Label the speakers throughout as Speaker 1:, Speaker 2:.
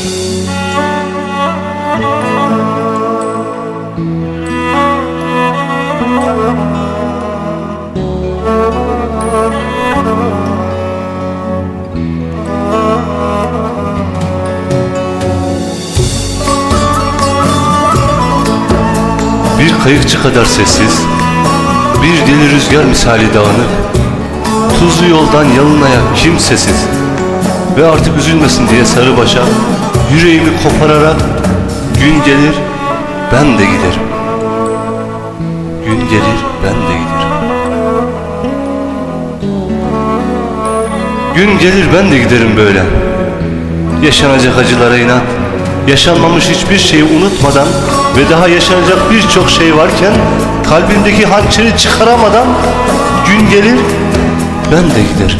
Speaker 1: Bir kayıkçı kadar sessiz, bir deli rüzgar misali dağınık, tuzlu yoldan yalın ayak kimsesiz ve artık üzülmesin diye sarı başa yüreğimi kopararak gün gelir ben de giderim. Gün gelir ben de giderim. Gün gelir ben de giderim böyle. Yaşanacak acılara inat, yaşanmamış hiçbir şeyi unutmadan ve daha yaşanacak birçok şey varken kalbimdeki hançeri çıkaramadan gün gelir ben de giderim.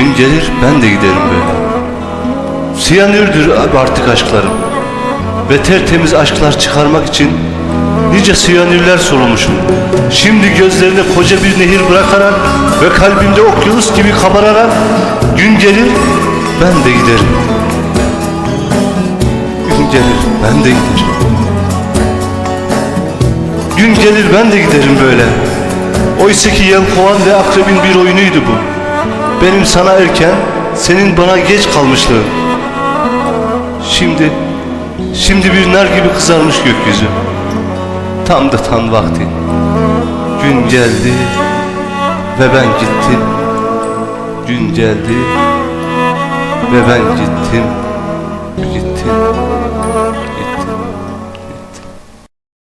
Speaker 1: Gün gelir ben de giderim böyle. Siyanürdür artık aşklarım. Ve tertemiz aşklar çıkarmak için nice siyanürler sorulmuşum. Şimdi gözlerine koca bir nehir bırakarak ve kalbimde okyanus gibi kabararak gün gelir ben de giderim. Gün gelir ben de giderim. Gün gelir ben de giderim böyle. Oysa ki yelkovan ve akrebin bir oyunuydu bu. Benim sana erken, senin bana geç kalmışlığın. Şimdi, şimdi bir nar gibi kızarmış gökyüzü. Tam da tan vakti. Gün geldi ve ben gittim. Gün geldi ve ben gittim, gittim.